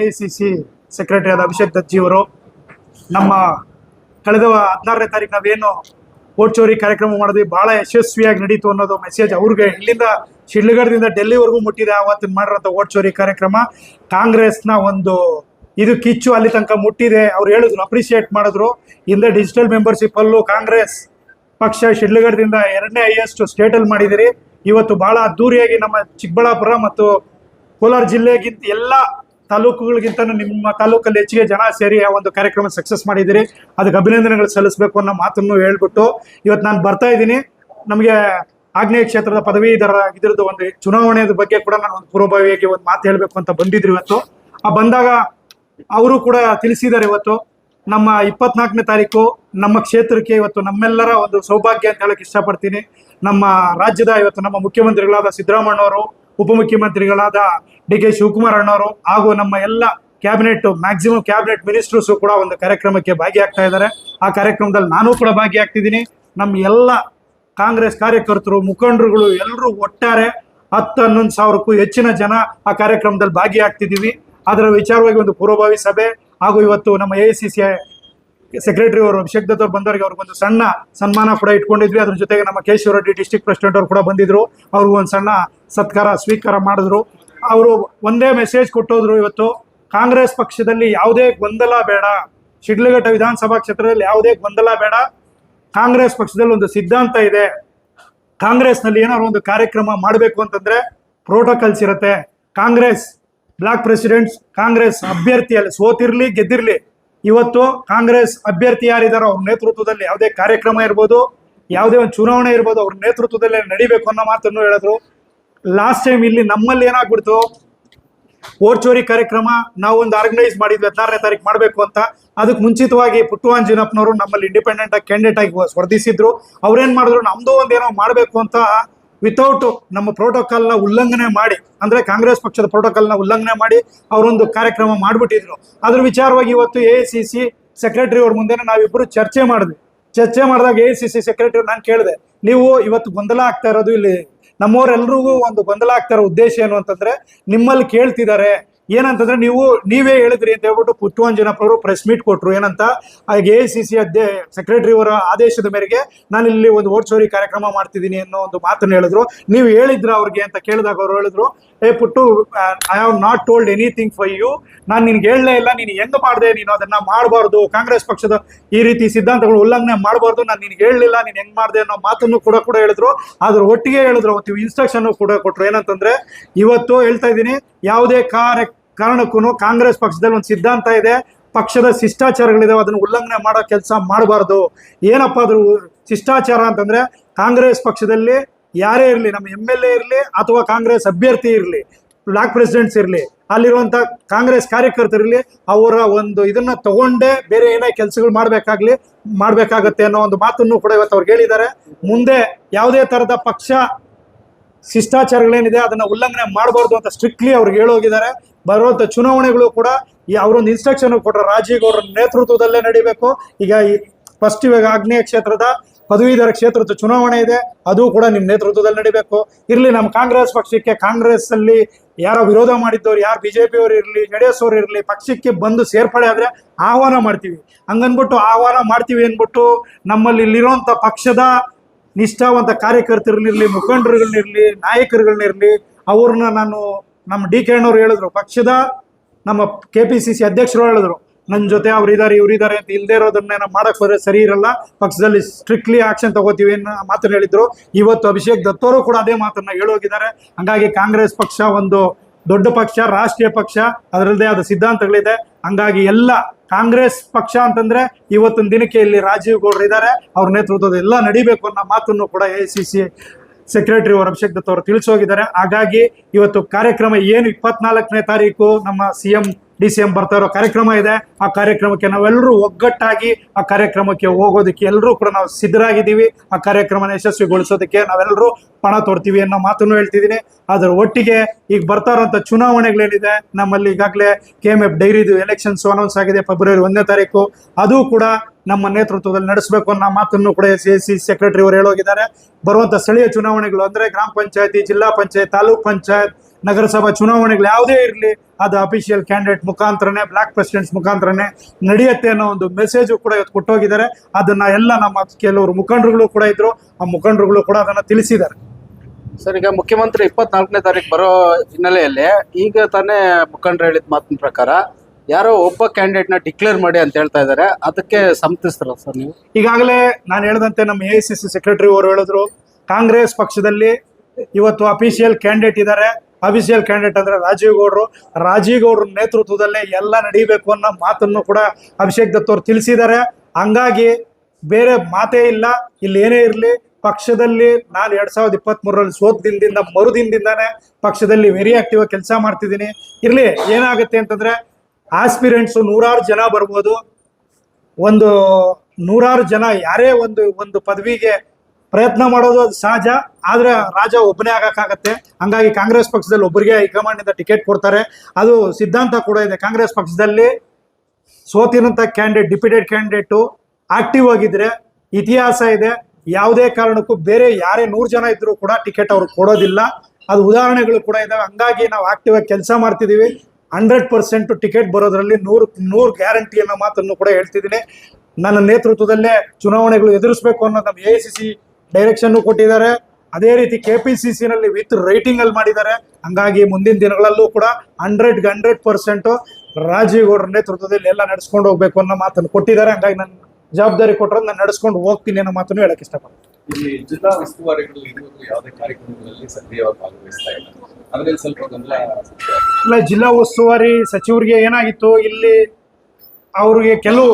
A C C secretary ಆದ ಅಭಿಷೇಕ್ ದತ್ಜಿ ಅವರು. ನಮ್ಮ ಕಳೆದ ಹದಿನಾರನೇ ತಾರೀಕು ನಾವೇನು ಓಟ್ ಚೋರಿ ಕಾರ್ಯಕ್ರಮ ಮಾಡಿದ್ವಿ ಬಹಳ ಯಶಸ್ವಿಯಾಗಿ ನಡೀತು ಅನ್ನೋದು ಮೆಸೇಜ್ ಅವ್ರಿಗೆ ಇಲ್ಲಿಂದ ಶಿಡ್ಲಘಟ್ಟದಿಂದ ಡೆಲ್ಲಿವರೆಗೂ ಮುಟ್ಟಿದೆ ಅವತ್ತಿನ ಮಾಡಿರೋಂಥ ಓಟ್ ಚೋರಿ ಕಾರ್ಯಕ್ರಮ. ಕಾಂಗ್ರೆಸ್ನ ಒಂದು ಇದು ಕಿಚ್ಚು ಅಲ್ಲಿ ತನಕ ಮುಟ್ಟಿದೆ, ಅವ್ರು ಹೇಳಿದ್ರು ಅಪ್ರಿಷಿಯೇಟ್ ಮಾಡಿದ್ರು. ಹಿಂದೆ ಡಿಜಿಟಲ್ ಮೆಂಬರ್ಶಿಪ್ ಅಲ್ಲೂ ಕಾಂಗ್ರೆಸ್ ಪಕ್ಷ ಶಿಡ್ಲಘಟ್ಟದಿಂದ ಎರಡನೇ ಹೈಯೆಸ್ಟ್ ಸ್ಟೇಟಲ್ಲಿ ಮಾಡಿದಿರಿ ಇವತ್ತು ಬಹಳ ಅದ್ದೂರಿಯಾಗಿ ನಮ್ಮ ಚಿಕ್ಕಬಳ್ಳಾಪುರ ಮತ್ತು ಕೋಲಾರ ಜಿಲ್ಲೆಗಿಂತ ಎಲ್ಲ ತಾಲೂಕುಗಳಿಗಿಂತ ನಿಮ್ಮ ತಾಲೂಕಲ್ಲಿ ಹೆಚ್ಚಿಗೆ ಜನ ಸೇರಿ ಆ ಒಂದು ಕಾರ್ಯಕ್ರಮ ಸಕ್ಸಸ್ ಮಾಡಿದಿರಿ ಅದಕ್ಕೆ ಅಭಿನಂದನೆಗಳು ಸಲ್ಲಿಸಬೇಕು ಅನ್ನೋ ಮಾತನ್ನು ಹೇಳ್ಬಿಟ್ಟು ಇವತ್ತು ನಾನು ಬರ್ತಾ ಇದ್ದೀನಿ. ನಮಗೆ ಆಗ್ನೇಯ ಕ್ಷೇತ್ರದ ಪದವೀಧರ ಇದ್ರದ್ದು ಒಂದು ಚುನಾವಣೆಯ ಬಗ್ಗೆ ಕೂಡ ನಾನು ಒಂದು ಪೂರ್ವಭಾವಿಯಾಗಿ ಒಂದು ಮಾತು ಹೇಳಬೇಕು ಅಂತ ಬಂದಿದ್ರು ಇವತ್ತು. ಆ ಬಂದಾಗ ಅವರು ಕೂಡ ತಿಳಿಸಿದ್ದಾರೆ ಇವತ್ತು, ನಮ್ಮ ಇಪ್ಪತ್ನಾಲ್ಕನೇ ತಾರೀಕು ನಮ್ಮ ಕ್ಷೇತ್ರಕ್ಕೆ ಇವತ್ತು ನಮ್ಮೆಲ್ಲರ ಒಂದು ಸೌಭಾಗ್ಯ ಅಂತ ಹೇಳಕ್ ಇಷ್ಟಪಡ್ತೀನಿ. ನಮ್ಮ ರಾಜ್ಯದ, ಇವತ್ತು ನಮ್ಮ ಮುಖ್ಯಮಂತ್ರಿಗಳಾದ ಸಿದ್ದರಾಮಣ್ಣವರು ಉಪಮುಖ್ಯಮಂತ್ರಿಗಳಾದ ಡಿ ಕೆ ಶಿವಕುಮಾರ್ ಅಣ್ಣವರು ಹಾಗೂ ನಮ್ಮ ಎಲ್ಲ ಕ್ಯಾಬಿನೆಟ್, ಮ್ಯಾಕ್ಸಿಮಮ್ ಕ್ಯಾಬಿನೆಟ್ ಮಿನಿಸ್ಟರ್ಸ್ ಕೂಡ ಒಂದು ಕಾರ್ಯಕ್ರಮಕ್ಕೆ ಭಾಗಿಯಾಗ್ತಾ ಇದ್ದಾರೆ. ಆ ಕಾರ್ಯಕ್ರಮದಲ್ಲಿ ನಾನು ಕೂಡ ಭಾಗಿಯಾಗ್ತಿದ್ದೀನಿ. ನಮ್ಮ ಎಲ್ಲ ಕಾಂಗ್ರೆಸ್ ಕಾರ್ಯಕರ್ತರು, ಮುಖಂಡರುಗಳು ಎಲ್ಲರೂ ಒಟ್ಟಾರೆ ಹತ್ತು ಹನ್ನೊಂದು ಸಾವಿರಕ್ಕೂ ಹೆಚ್ಚಿನ ಜನ ಆ ಕಾರ್ಯಕ್ರಮದಲ್ಲಿ ಭಾಗಿಯಾಗ್ತಿದ್ದೀವಿ. ಅದರ ವಿಚಾರವಾಗಿ ಒಂದು ಪೂರ್ವಭಾವಿ ಸಭೆ ಹಾಗೂ ಇವತ್ತು ನಮ್ಮ ಎ ಸಿ ಸಿ ಸೆಕ್ರೆಟರಿ ಅವರು, ಅಭಿಷೇಕ್ ದತ್ ಅವ್ರು ಬಂದವರಿಗೆ ಅವ್ರಿಗೊಂದು ಸಣ್ಣ ಸನ್ಮಾನ ಕೂಡ ಇಟ್ಕೊಂಡಿದ್ವಿ. ಅದ್ರ ಜೊತೆಗೆ ನಮ್ಮ ರೆಡ್ಡಿ ಡಿಸ್ಟಿಕ್ ಪ್ರೆಸಿಡೆಂಟ್ ಅವರು ಕೂಡ ಬಂದಿದ್ರು. ಅವ್ರಿಗೂ ಒಂದು ಸಣ್ಣ ಸತ್ಕಾರ, ಸ್ವೀಕಾರ ಮಾಡಿದ್ರು. ಅವರು ಒಂದೇ ಮೆಸೇಜ್ ಕೊಟ್ಟೋದ್ರು ಇವತ್ತು. ಕಾಂಗ್ರೆಸ್ ಪಕ್ಷದಲ್ಲಿ ಯಾವುದೇ ಗೊಂದಲ ಬೇಡ. ಶಿಡ್ಲಘಟ್ಟ ವಿಧಾನಸಭಾ ಕ್ಷೇತ್ರದಲ್ಲಿ ಯಾವುದೇ ಗೊಂದಲ ಬೇಡ. ಕಾಂಗ್ರೆಸ್ ಪಕ್ಷದಲ್ಲಿ ಒಂದು ಸಿದ್ಧಾಂತ ಇದೆ. ಕಾಂಗ್ರೆಸ್ನಲ್ಲಿ ಏನಾದ್ರು ಒಂದು ಕಾರ್ಯಕ್ರಮ ಮಾಡಬೇಕು ಅಂತಂದ್ರೆ ಪ್ರೋಟೋಕಾಲ್ಸ್ ಇರುತ್ತೆ. ಕಾಂಗ್ರೆಸ್ ಬ್ಲಾಕ್ ಪ್ರೆಸಿಡೆಂಟ್ಸ್ ಕಾಂಗ್ರೆಸ್ ಅಭ್ಯರ್ಥಿಯಲ್ಲಿ ಸೋತಿರ್ಲಿ, ಗೆದ್ದಿರ್ಲಿ. ಇವತ್ತು ಕಾಂಗ್ರೆಸ್ ಅಭ್ಯರ್ಥಿ ಯಾರಿದ್ದಾರೋ ಅವ್ರ ನೇತೃತ್ವದಲ್ಲಿ ಯಾವುದೇ ಕಾರ್ಯಕ್ರಮ ಇರ್ಬೋದು, ಯಾವುದೇ ಒಂದು ಚುನಾವಣೆ ಇರ್ಬೋದು, ಅವ್ರ ನೇತೃತ್ವದಲ್ಲಿ ನಡಿಬೇಕು ಅನ್ನೋ ಮಾತನ್ನು ಹೇಳಿದ್ರು. ಲಾಸ್ಟ್ ಟೈಮ್ ಇಲ್ಲಿ ನಮ್ಮಲ್ಲಿ ಏನಾಗ್ಬಿಡ್ತು? ಓಟ್ ಚೋರಿ ಕಾರ್ಯಕ್ರಮ, ನಾವು ಒಂದು ಆರ್ಗನೈಸ್ ಮಾಡಿದ್ವಿ, ಹದಿನಾರನೇ ತಾರೀಕು ಮಾಡಬೇಕು ಅಂತ. ಅದಕ್ಕೆ ಮುಂಚಿತವಾಗಿ ಪುಟ್ಟುವಾಂಜಿನಪ್ಪನವರು ನಮ್ಮಲ್ಲಿ ಇಂಡಿಪೆಂಡೆಂಟ್ ಆಗಿ ಕ್ಯಾಂಡಿಡೇಟ್ ಆಗಿ ಸ್ಪರ್ಧಿಸಿದ್ರು. ಅವ್ರೇನ್ ಮಾಡಿದ್ರು? ನಮ್ದು ಒಂದೇನೋ ಮಾಡಬೇಕು ಅಂತ ವಿತೌಟ್ ನಮ್ಮ ಪ್ರೋಟೋಕಾಲ್ನ ಉಲ್ಲಂಘನೆ ಮಾಡಿ, ಅಂದ್ರೆ ಕಾಂಗ್ರೆಸ್ ಪಕ್ಷದ ಪ್ರೋಟೋಕಾಲ್ನ ಉಲ್ಲಂಘನೆ ಮಾಡಿ ಅವರೊಂದು ಕಾರ್ಯಕ್ರಮ ಮಾಡ್ಬಿಟ್ಟಿದ್ರು. ಅದ್ರ ವಿಚಾರವಾಗಿ ಇವತ್ತು ಎ ಸಿ ಸಿ ಸೆಕ್ರೆಟರಿ ಅವ್ರ ಮುಂದೆ ನಾವಿಬ್ಬರು ಚರ್ಚೆ ಮಾಡಿದ್ವಿ. ಚರ್ಚೆ ಮಾಡಿದಾಗ ಎ ಸಿ ಸಿ ಸೆಕ್ರೆಟರಿ ನಾನು ಕೇಳಿದೆ, ನೀವು ಇವತ್ತು ಗೊಂದಲ ಆಗ್ತಾ ಇರೋದು ಇಲ್ಲಿ, ನಮ್ಮವರೆಲ್ರಿಗೂ ಒಂದು ಗೊಂದಲ ಆಗ್ತಾ ಇರೋ ಉದ್ದೇಶ ಏನು ಅಂತಂದ್ರೆ ನಿಮ್ಮಲ್ಲಿ ಕೇಳ್ತಿದ್ದಾರೆ ಏನಂತಂದ್ರೆ ನೀವು, ನೀವೇ ಹೇಳಿದ್ರಿ ಅಂತ ಹೇಳ್ಬಿಟ್ಟು ಪುಟ್ಟುವಂಜನಪ್ಪವರು ಪ್ರೆಸ್ ಮೀಟ್ ಕೊಟ್ರು. ಏನಂತ? ಎ ಸಿ ಸಿ ಅಧ್ಯ ಸೆಕ್ರೆಟರಿ ಅವರ ಆದೇಶದ ಮೇರೆಗೆ ನಾನು ಇಲ್ಲಿ ಒಂದು ಓಟ್ ಚೋರಿ ಕಾರ್ಯಕ್ರಮ ಮಾಡ್ತಿದ್ದೀನಿ ಅನ್ನೋ ಒಂದು ಮಾತನ್ನು ಹೇಳಿದ್ರು. ನೀವು ಹೇಳಿದ್ರ ಅವ್ರಿಗೆ ಅಂತ ಕೇಳಿದಾಗ ಅವ್ರು ಹೇಳಿದ್ರು, ಏ Puttu I have not told anything for you ನಾನು ನಿನ್ಗೆ ಹೇಳಲೇ ಇಲ್ಲ. ನೀನು ಹೆಂಗ್ ಮಾಡಿದೆ? ನೀನು ಅದನ್ನ ಮಾಡಬಾರ್ದು. ಕಾಂಗ್ರೆಸ್ ಪಕ್ಷದ ಈ ರೀತಿ ಸಿದ್ಧಾಂತಗಳು ಉಲ್ಲಂಘನೆ ಮಾಡಬಾರ್ದು. ನಾನು ನಿನ್ಗೆ ಹೇಳಲಿಲ್ಲ. ನೀನು ಹೆಂಗ್ ಮಾಡಿದೆ? ಅನ್ನೋ ಮಾತನ್ನು ಕೂಡ ಕೂಡ ಹೇಳಿದ್ರು. ಅದ್ರ ಒಟ್ಟಿಗೆ ಹೇಳಿದ್ರು. ಅವತ್ತು ಇನ್ಸ್ಟ್ರಕ್ಷನ್ ಕೂಡ ಕೊಟ್ರು. ಏನಂತಂದ್ರೆ, ಇವತ್ತು ಹೇಳ್ತಾ ಇದ್ದೀನಿ, ಯಾವುದೇ ಕಾರ್ಯ ಕಾರಣಕ್ಕೂ ಕಾಂಗ್ರೆಸ್ ಪಕ್ಷದಲ್ಲಿ ಒಂದು ಸಿದ್ಧಾಂತ ಇದೆ. ಪಕ್ಷದ ಶಿಷ್ಟಾಚಾರಗಳಿದಾವೆ, ಅದನ್ನು ಉಲ್ಲಂಘನೆ ಮಾಡೋ ಕೆಲಸ ಮಾಡಬಾರ್ದು. ಏನಪ್ಪ ಅದ್ರ ಶಿಷ್ಟಾಚಾರ ಅಂತಂದ್ರೆ ಕಾಂಗ್ರೆಸ್ ಪಕ್ಷದಲ್ಲಿ ಯಾರೇ ಇರಲಿ, ನಮ್ಮ ಎಂ ಎಲ್ ಎ ಇರಲಿ ಅಥವಾ ಕಾಂಗ್ರೆಸ್ ಅಭ್ಯರ್ಥಿ ಇರಲಿ, ಬ್ಲಾಕ್ ಪ್ರೆಸಿಡೆಂಟ್ಸ್ ಇರಲಿ, ಅಲ್ಲಿರುವಂತ ಕಾಂಗ್ರೆಸ್ ಕಾರ್ಯಕರ್ತರಿರಲಿ ಅವರ ಒಂದು ಇದನ್ನ ತಗೊಂಡೇ ಬೇರೆ ಏನೇ ಕೆಲಸಗಳು ಮಾಡ್ಬೇಕಾಗ್ಲಿ, ಮಾಡ್ಬೇಕಾಗತ್ತೆ ಅನ್ನೋ ಒಂದು ಮಾತನ್ನು ಕೂಡ ಇವತ್ತು ಅವ್ರಿಗೆ ಹೇಳಿದ್ದಾರೆ. ಮುಂದೆ ಯಾವುದೇ ತರದ ಪಕ್ಷ ಶಿಷ್ಟಾಚಾರಗಳೇನಿದೆ, ಅದನ್ನ ಉಲ್ಲಂಘನೆ ಮಾಡಬಾರ್ದು ಅಂತ ಸ್ಟ್ರಿಕ್ಟ್ಲಿ ಅವ್ರಿಗೆ ಹೇಳೋಗಿದ್ದಾರೆ. ಬರುವಂತ ಚುನಾವಣೆಗಳು ಕೂಡ ಈ ಅವರೊಂದು ಇನ್ಸ್ಟ್ರಕ್ಷನ್ ಕೊಟ್ಟರೆ ರಾಜೀವ್ ಗೌಡ್ರ ನೇತೃತ್ವದಲ್ಲೇ ನಡಿಬೇಕು. ಈಗ ಈ ಫಸ್ಟ್ ಇವಾಗ ಆಗ್ನೇಯ ಕ್ಷೇತ್ರದ ಪದವೀಧರ ಕ್ಷೇತ್ರದ ಚುನಾವಣೆ ಇದೆ. ಅದು ಕೂಡ ನಿಮ್ಮ ನೇತೃತ್ವದಲ್ಲಿ ನಡಿಬೇಕು. ಇರಲಿ ನಮ್ಮ ಕಾಂಗ್ರೆಸ್ ಪಕ್ಷಕ್ಕೆ ಕಾಂಗ್ರೆಸ್ ಅಲ್ಲಿ ಯಾರೋ ವಿರೋಧ ಮಾಡಿದ್ದವ್ರು, ಯಾರು ಬಿಜೆಪಿ ಪಿಯವರು ಇರಲಿ ಅವ್ರು ಇರಲಿ, ಪಕ್ಷಕ್ಕೆ ಬಂದು ಸೇರ್ಪಡೆ ಆದರೆ ಆಹ್ವಾನ ಮಾಡ್ತೀವಿ. ಹಂಗನ್ಬಿಟ್ಟು ಆಹ್ವಾನ ಮಾಡ್ತೀವಿ ಅಂದ್ಬಿಟ್ಟು ನಮ್ಮಲ್ಲಿ ಇಲ್ಲಿರುವಂಥ ಪಕ್ಷದ ನಿಷ್ಠಾವಂತ ಕಾರ್ಯಕರ್ತರಲ್ಲಿರಲಿ ಮುಖಂಡರುಗಳನ್ನಿರಲಿ ನಾಯಕರುಗಳನ್ನಿರಲಿ ಅವ್ರನ್ನ ನಾನು ನಮ್ಮ ಡಿ ಕೆ ಅಣ್ಣವ್ರು ಹೇಳಿದ್ರು, ಪಕ್ಷದ ನಮ್ಮ ಕೆ ಪಿ ಸಿ ಸಿ ಅಧ್ಯಕ್ಷರು ಹೇಳಿದ್ರು ನನ್ನ ಜೊತೆ ಅವ್ರು ಇದಾರೆ, ಇವ್ರು ಇದಾರೆ ಅಂತ ಇಲ್ಲದೆ ಇರೋದನ್ನ ಮಾಡಕ್ ಬರೋ ಸರಿ ಇರಲ್ಲ, ಪಕ್ಷದಲ್ಲಿ ಸ್ಟ್ರಿಕ್ಟ್ಲಿ ಆಕ್ಷನ್ ತಗೋತೀವಿ ಅನ್ನೋ ಮಾತನ್ನ ಹೇಳಿದ್ರು. ಇವತ್ತು ಅಭಿಷೇಕ್ ದತ್ತವರು ಕೂಡ ಅದೇ ಮಾತನ್ನ ಹೇಳೋಗಿದ್ದಾರೆ. ಹಂಗಾಗಿ ಕಾಂಗ್ರೆಸ್ ಪಕ್ಷ ಒಂದು ದೊಡ್ಡ ಪಕ್ಷ, ರಾಷ್ಟ್ರೀಯ ಪಕ್ಷ, ಅದರಲ್ಲದೆ ಆದ ಸಿದ್ಧಾಂತಗಳಿದೆ. ಹಂಗಾಗಿ ಎಲ್ಲ ಕಾಂಗ್ರೆಸ್ ಪಕ್ಷ ಅಂತಂದ್ರೆ ಇವತ್ತಿನ ದಿನಕ್ಕೆ ಇಲ್ಲಿ ರಾಜೀವ್ ಗೌಡ್ರು ಇದ್ದಾರೆ. ಅವ್ರ ನೇತೃತ್ವದ ಎಲ್ಲ ನಡಿಬೇಕು ಅನ್ನೋ ಮಾತನ್ನು ಕೂಡ ಎ ಸಿ ಸಿ ಸೆಕ್ರೆಟರಿ ಅವರು ಅಭಿಷೇಕ್ ದತ್ ಅವರು ತಿಳಿಸೋಗಿದ್ದಾರೆ. ಹಾಗಾಗಿ ಇವತ್ತು ಕಾರ್ಯಕ್ರಮ ಏನು ಇಪ್ಪತ್ನಾಲ್ಕನೇ ತಾರೀಕು ನಮ್ಮ C M D C M ಬರ್ತಾ ಇರೋ ಕಾರ್ಯಕ್ರಮ ಇದೆ. ಆ ಕಾರ್ಯಕ್ರಮಕ್ಕೆ ನಾವೆಲ್ಲರೂ ಒಗ್ಗಟ್ಟಾಗಿ ಆ ಕಾರ್ಯಕ್ರಮಕ್ಕೆ ಹೋಗೋದಕ್ಕೆ ಎಲ್ಲರೂ ಕೂಡ ನಾವು ಸಿದ್ಧರಾಗಿದ್ದೀವಿ. ಆ ಕಾರ್ಯಕ್ರಮನ ಯಶಸ್ವಿಗೊಳಿಸೋದಕ್ಕೆ ನಾವೆಲ್ಲರೂ ಪಣ ತೊಡ್ತೀವಿ ಅನ್ನೋ ಮಾತನ್ನು ಹೇಳ್ತಿದ್ದೀನಿ. ಅದರ ಒಟ್ಟಿಗೆ ಈಗ ಬರ್ತಾ ಇರೋಂಥ ಚುನಾವಣೆಗಳೇನಿದೆ, ನಮ್ಮಲ್ಲಿ ಈಗಾಗಲೇ ಕೆ ಎಂ ಎಫ್ ಡೈರಿದು ಎಲೆಕ್ಷನ್ಸ್ ಅನೌನ್ಸ್ ಆಗಿದೆ ಫೆಬ್ರವರಿ ಒಂದನೇ ತಾರೀಕು. ಅದು ಕೂಡ ನಮ್ಮ ನೇತೃತ್ವದಲ್ಲಿ ನಡೆಸಬೇಕು ಅನ್ನೋ ಮಾತನ್ನು ಕೂಡ ಸಿ ಸಿ ಸೆಕ್ರೆಟರಿ ಅವರು ಹೇಳೋಗಿದ್ದಾರೆ. ಬರುವಂಥ ಸ್ಥಳೀಯ ಚುನಾವಣೆಗಳು ಅಂದ್ರೆ ಗ್ರಾಮ ಪಂಚಾಯತಿ, ಜಿಲ್ಲಾ ಪಂಚಾಯತ್, ತಾಲೂಕ್ ಪಂಚಾಯತ್, ನಗರಸಭಾ ಚುನಾವಣೆಗಳು ಯಾವುದೇ ಇರಲಿ ಅದು ಅಫಿಷಿಯಲ್ ಕ್ಯಾಂಡಿಡೇಟ್ ಮುಖಾಂತರನೇ ಬ್ಲಾಕ್ ಪ್ರೆಸಿಡೆಂಟ್ಸ್ ಮುಖಾಂತರನೇ ನಡೆಯುತ್ತೆ ಅನ್ನೋ ಒಂದು ಮೆಸೇಜು ಕೂಡ ಇವತ್ತು ಕೊಟ್ಟೋಗಿದ್ದಾರೆ. ಅದನ್ನ ಎಲ್ಲ ನಮ್ಮ ಕೆಲವರು ಮುಖಂಡರುಗಳು ಕೂಡ ಇದ್ರು. ಆ ಮುಖಂಡರುಗಳು ಕೂಡ ಅದನ್ನ ತಿಳಿಸಿದ್ದಾರೆ. ಸರ್, ಈಗ ಮುಖ್ಯಮಂತ್ರಿ ಇಪ್ಪತ್ನಾಲ್ಕನೇ ತಾರೀಕು ಬರೋ ಹಿನ್ನೆಲೆಯಲ್ಲಿ ಈಗ ತಾನೇ ಮುಖಂಡರು ಹೇಳಿದ ಮಾತಿನ ಪ್ರಕಾರ ಯಾರೋ ಒಬ್ಬ ಕ್ಯಾಂಡಿಡೇಟ್ನ ಡಿಕ್ಲೇರ್ ಮಾಡಿ ಅಂತ ಹೇಳ್ತಾ ಇದ್ದಾರೆ. ಅದಕ್ಕೆ ಸಮ್ಮತಿಸ್ತಾರ ಸರ್ ನೀವು? ಈಗಾಗಲೇ ನಾನು ಹೇಳಿದಂತೆ ನಮ್ಮ ಎ ಸಿ ಸೆಕ್ರೆಟರಿ ಅವರು ಹೇಳಿದ್ರು, ಕಾಂಗ್ರೆಸ್ ಪಕ್ಷದಲ್ಲಿ ಇವತ್ತು ಅಫಿಷಿಯಲ್ ಕ್ಯಾಂಡಿಡೇಟ್ ಇದ್ದಾರೆ. ಅಫಿಷಿಯಲ್ ಕ್ಯಾಂಡಿಡೇಟ್ ಅಂದ್ರೆ ರಾಜೀವ್ ಗೌಡರು. ರಾಜೀವ್ ಗೌಡ್ರ ನೇತೃತ್ವದಲ್ಲೇ ಎಲ್ಲ ನಡೀಬೇಕು ಅನ್ನೋ ಮಾತನ್ನು ಕೂಡ ಅಭಿಷೇಕ್ ದತ್ ಅವರು ತಿಳಿಸಿದ್ದಾರೆ. ಹಂಗಾಗಿ ಬೇರೆ ಮಾತೇ ಇಲ್ಲ. ಇಲ್ಲಿ ಏನೇ ಇರಲಿ, ಪಕ್ಷದಲ್ಲಿ ನಾನು ಎರಡ್ ಸಾವಿರದ ಇಪ್ಪತ್ತ್ ಮೂರರಲ್ಲಿ ಸೋತ್ ದಿನದಿಂದ, ಮರುದಿನದಿಂದಾನೇ ಪಕ್ಷದಲ್ಲಿ ವೆರಿ ಆಕ್ಟಿವ್ ಕೆಲಸ ಮಾಡ್ತಿದ್ದೀನಿ. ಇರಲಿ, ಏನಾಗುತ್ತೆ ಅಂತಂದ್ರೆ ಆಸ್ಪಿರೆಂಟ್ಸು ನೂರಾರು ಜನ ಬರ್ಬೋದು. ಒಂದು ನೂರಾರು ಜನ ಯಾರೇ ಒಂದು ಒಂದು ಪದವಿಗೆ ಪ್ರಯತ್ನ ಮಾಡೋದು ಅದು ಸಹಜ. ಆದರೆ ರಾಜ ಒಬ್ಬನೇ ಆಗಕ್ಕಾಗತ್ತೆ. ಹಂಗಾಗಿ ಕಾಂಗ್ರೆಸ್ ಪಕ್ಷದಲ್ಲಿ ಒಬ್ಬರಿಗೆ ಹೈಕಮಾಂಡಿಂದ ಟಿಕೆಟ್ ಕೊಡ್ತಾರೆ. ಅದು ಸಿದ್ಧಾಂತ ಕೂಡ ಇದೆ. ಕಾಂಗ್ರೆಸ್ ಪಕ್ಷದಲ್ಲಿ ಸೋತಿನಂತ ಕ್ಯಾಂಡಿಡೇಟ್, ಡಿಪ್ಯೂಟೆಡ್ ಕ್ಯಾಂಡಿಡೇಟು ಆಕ್ಟಿವ್ ಆಗಿದ್ರೆ ಇತಿಹಾಸ ಇದೆ. ಯಾವುದೇ ಕಾರಣಕ್ಕೂ ಬೇರೆ ಯಾರೇ ನೂರು ಜನ ಇದ್ದರೂ ಕೂಡ ಟಿಕೆಟ್ ಅವ್ರಿಗೆ ಕೊಡೋದಿಲ್ಲ. ಅದು ಉದಾಹರಣೆಗಳು ಕೂಡ ಇದಾವೆ. ಹಂಗಾಗಿ ನಾವು ಆಕ್ಟಿವ್ ಆಗಿ ಕೆಲಸ ಮಾಡ್ತಿದ್ದೀವಿ. ಹಂಡ್ರೆಡ್ ಪರ್ಸೆಂಟ್ ಟಿಕೆಟ್ ಬರೋದ್ರಲ್ಲಿ ನೂರು ನೂರು ಗ್ಯಾರಂಟಿ ಅನ್ನೋ ಮಾತನ್ನು ಕೂಡ ಹೇಳ್ತಿದ್ದೀನಿ. ನನ್ನ ನೇತೃತ್ವದಲ್ಲೇ ಚುನಾವಣೆಗಳು ಎದುರಿಸಬೇಕು ಅನ್ನೋ ನಮ್ಮ ಎ ಸಿ ಸಿ ಡೈರೆಕ್ಷನ್ ಕೊಟ್ಟಿದ್ದಾರೆ. ಅದೇ ರೀತಿ ಕೆ ಪಿ ಸಿ ಸಿನಲ್ಲಿ ವಿತ್ ರೈಟಿಂಗ್ ಅಲ್ಲಿ ಮಾಡಿದ್ದಾರೆ. ಹಂಗಾಗಿ ಮುಂದಿನ ದಿನಗಳಲ್ಲೂ ಕೂಡ ಹಂಡ್ರೆಡ್ ಹಂಡ್ರೆಡ್ ಪರ್ಸೆಂಟ್ ರಾಜೀವ್ ಗೌಡ್ರ ನೇತೃತ್ವದಲ್ಲಿ ಎಲ್ಲ ನಡೆಸ್ಕೊಂಡು ಹೋಗ್ಬೇಕು ಅನ್ನೋ ಮಾತನ್ನು ಕೊಟ್ಟಿದ್ದಾರೆ. ಹಂಗಾಗಿ ನನ್ನ ಜವಾಬ್ದಾರಿ ಕೊಟ್ಟರೆ ನಾನು ನಡೆಸ್ಕೊಂಡು ಹೋಗ್ತೀನಿ ಅನ್ನೋ ಮಾತನ್ನು ಹೇಳಕ್ ಇಷ್ಟಪಡ್ತೀನಿ. ಜಿಲ್ಲಾ ಉಸ್ತುವಾರಿಗಳು ಯಾವುದೇ ಕಾರ್ಯಕ್ರಮಗಳಲ್ಲಿ ಸಕ್ರಿಯವಾಗಿ ಭಾಗವಹಿಸ್ತಾ ಇಲ್ಲ. ಅದ್ರಲ್ಲಿ ಸ್ವಲ್ಪ ಇಲ್ಲ, ಜಿಲ್ಲಾ ಉಸ್ತುವಾರಿ ಸಚಿವರಿಗೆ ಏನಾಗಿತ್ತು? ಇಲ್ಲಿ ಅವ್ರಿಗೆ ಕೆಲವು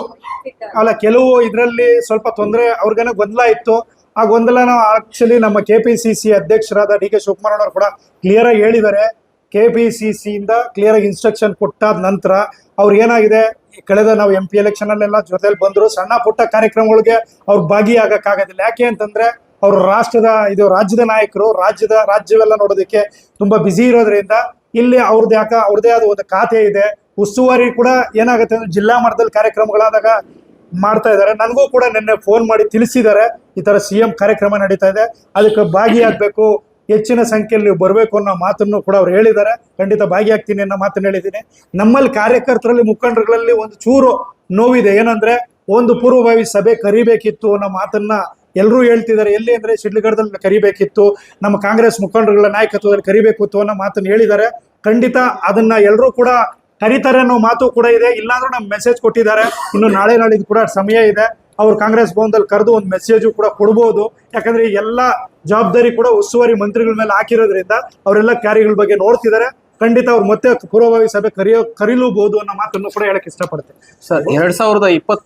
ಅಲ್ಲ, ಕೆಲವು ಇದರಲ್ಲಿ ಸ್ವಲ್ಪ ತೊಂದರೆ, ಅವ್ರಿಗೇನೋ ಗೊಂದಲ ಇತ್ತು. ಆ ಗೊಂದಲನ ಆಕ್ಚುಲಿ ನಮ್ಮ ಕೆ ಪಿ ಸಿ ಸಿ ಅಧ್ಯಕ್ಷರಾದ ಡಿ ಕೆ ಶಿವಕುಮಾರ್ ಅವರು ಕೂಡ ಕ್ಲಿಯರ್ ಆಗಿ ಹೇಳಿದ್ದಾರೆ. ಕೆ ಪಿ ಸಿ ಸಿಯಿಂದ ಕ್ಲಿಯರ್ ಆಗಿ ಇನ್ಸ್ಟ್ರಕ್ಷನ್ ಕೊಟ್ಟಾದ ನಂತರ ಅವ್ರು ಏನಾಗಿದೆ? ಕಳೆದ ನಾವು ಎಂ ಪಿ ಎಲೆಕ್ಷನ್ ಅಲ್ಲೆಲ್ಲ ಜೊತೆಲಿ ಬಂದ್ರು. ಸಣ್ಣ ಪುಟ್ಟ ಕಾರ್ಯಕ್ರಮಗಳಿಗೆ ಅವ್ರು ಭಾಗಿಯಾಗಕ್ಕಾಗೋದಿಲ್ಲ. ಯಾಕೆ ಅಂತಂದ್ರೆ ಅವರು ರಾಷ್ಟ್ರದ, ಇದು ರಾಜ್ಯದ ನಾಯಕರು, ರಾಜ್ಯದ ರಾಜ್ಯವೆಲ್ಲ ನೋಡೋದಕ್ಕೆ ತುಂಬಾ ಬ್ಯುಸಿ ಇರೋದ್ರಿಂದ ಇಲ್ಲಿ ಅವ್ರದ್ದು ಯಾಕ, ಅವ್ರದೇ ಆದ ಒಂದು ಖಾತೆ ಇದೆ. ಉಸ್ತುವಾರಿ ಕೂಡ ಏನಾಗುತ್ತೆ ಅಂದ್ರೆ ಜಿಲ್ಲಾ ಮಟ್ಟದಲ್ಲಿ ಕಾರ್ಯಕ್ರಮಗಳಾದಾಗ ಮಾಡ್ತಾ ಇದ್ದಾರೆ. ನನಗೂ ಕೂಡ ನಿನ್ನೆ ಫೋನ್ ಮಾಡಿ ತಿಳಿಸಿದ್ದಾರೆ. ಈ ತರ ಸಿ ಎಂ ಕಾರ್ಯಕ್ರಮ ನಡೀತಾ ಇದೆ. ಅದಕ್ಕೆ ಭಾಗಿಯಾಗಬೇಕು. ಹೆಚ್ಚಿನ ಸಂಖ್ಯೆಯಲ್ಲಿ ನೀವು ಬರಬೇಕು ಅನ್ನೋ ಮಾತನ್ನು ಕೂಡ ಅವ್ರು ಹೇಳಿದ್ದಾರೆ. ಖಂಡಿತ ಭಾಗಿಯಾಗ್ತೀನಿ ಅನ್ನೋ ಮಾತನ್ನು ಹೇಳಿದ್ದೀನಿ. ನಮ್ಮಲ್ಲಿ ಕಾರ್ಯಕರ್ತರಲ್ಲಿ, ಮುಖಂಡರುಗಳಲ್ಲಿ ಒಂದು ಚೂರು ನೋವಿದೆ. ಏನಂದ್ರೆ ಒಂದು ಪೂರ್ವಭಾವಿ ಸಭೆ ಕರಿಬೇಕಿತ್ತು ಅನ್ನೋ ಮಾತನ್ನ ಎಲ್ಲರೂ ಹೇಳ್ತಿದ್ದಾರೆ, ಎಲ್ಲಿ ಅಂದ್ರೆ ಶಿಡ್ಲಘಟ್ಟದಲ್ಲಿ ಕರಿಬೇಕಿತ್ತು, ನಮ್ಮ ಕಾಂಗ್ರೆಸ್ ಮುಖಂಡರುಗಳ ನಾಯಕತ್ವದಲ್ಲಿ ಕರಿಬೇಕಿತ್ತು ಅನ್ನೋ ಮಾತನ್ನು ಹೇಳಿದ್ದಾರೆ. ಖಂಡಿತ ಅದನ್ನ ಎಲ್ಲರೂ ಕೂಡ ಕರೀತಾರೆ ಅನ್ನೋ ಮಾತು ಕೂಡ ಇದೆ. ಇಲ್ಲಾಂದ್ರೂ ನಮ್ಮ ಮೆಸೇಜ್ ಕೊಟ್ಟಿದ್ದಾರೆ. ಇನ್ನು ನಾಳೆ ನಾಳಿದ್ದು ಕೂಡ ಸಮಯ ಇದೆ. ಅವ್ರು ಕಾಂಗ್ರೆಸ್ ಭವನದಲ್ಲಿ ಕರೆದು ಒಂದು ಮೆಸೇಜು ಕೂಡ ಕೊಡ್ಬೋದು. ಯಾಕಂದ್ರೆ ಎಲ್ಲ ಜವಾಬ್ದಾರಿ ಕೂಡ ಉಸ್ತುವಾರಿ ಮಂತ್ರಿಗಳ ಮೇಲೆ ಹಾಕಿರೋದ್ರಿಂದ ಅವರೆಲ್ಲ ಕಾರ್ಯಗಳ ಬಗ್ಗೆ ನೋಡ್ತಿದ್ದಾರೆ. ಖಂಡಿತ ಅವ್ರು ಮತ್ತೆ ಪೂರ್ವಭಾವಿ ಸಭೆ ಕರೆಯೋ ಕರೀಲೂಬಹುದು ಅನ್ನೋ ಮಾತನ್ನು ಕೂಡ ಹೇಳಕ್ ಇಷ್ಟಪಡ್ತೇನೆ. ಸರ್, ಎರಡ್ ಸಾವಿರದ ಇಪ್ಪತ್ತ್